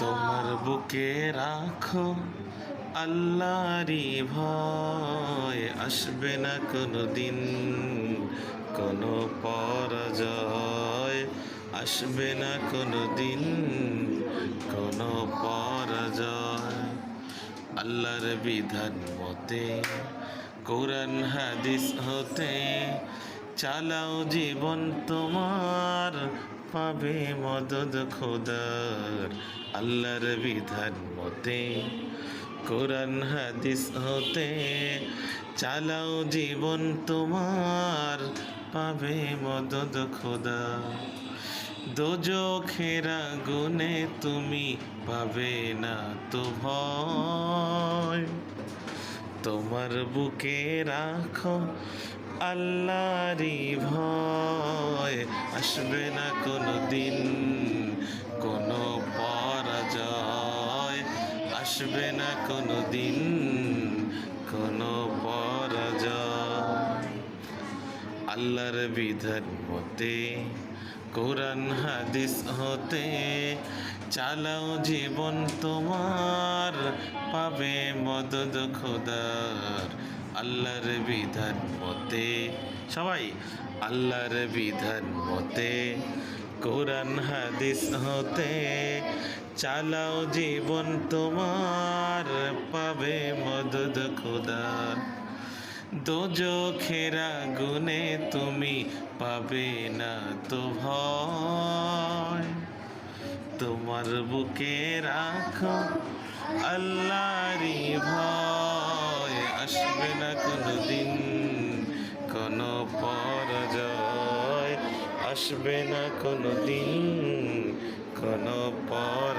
তোমার বুকে রাখো আল্লাহরই ভয়। আসবে না কোনো দিন কোনো পরাজয়। আসবে না কোনো দিন কোনো পরাজয়। আল্লাহর বিধান মতে, কোরআন, হাদিস হতে চালাও জীবন তোমার। পাবে মদদ খোদার আল্লাহর বিধান মতে, কোরআন, হাদিস হতে। চালাও জীবন তোমার, পাবে মদদ খোদা। দোজখেরা গুনে তুমি পাবে না তো ভয়। তোমার বুকে রাখো আল্লাহরই ভয়। আসবে না কোনো দিন আসবে না কোনো দিন কোনো পরাজয়। আল্লাহর বিধান মতে কোরআন, হাদিস হতে, চালাও জীবন তোমার, পাবে মদদ খোদার। আল্লাহর বিধান মতে সবাই, আল্লাহর বিধান মতে কোরআন হাদিস হতে চালাও জীবন তোমার, পাবে মদদ খোদার দোজখেরা গুনে তুমি পাবে না তো ভয়। তোমার বুকে রাখো আল্লাহরই ভয়, আসবে না কোনো আসবে না কোনো দিন কোনো পর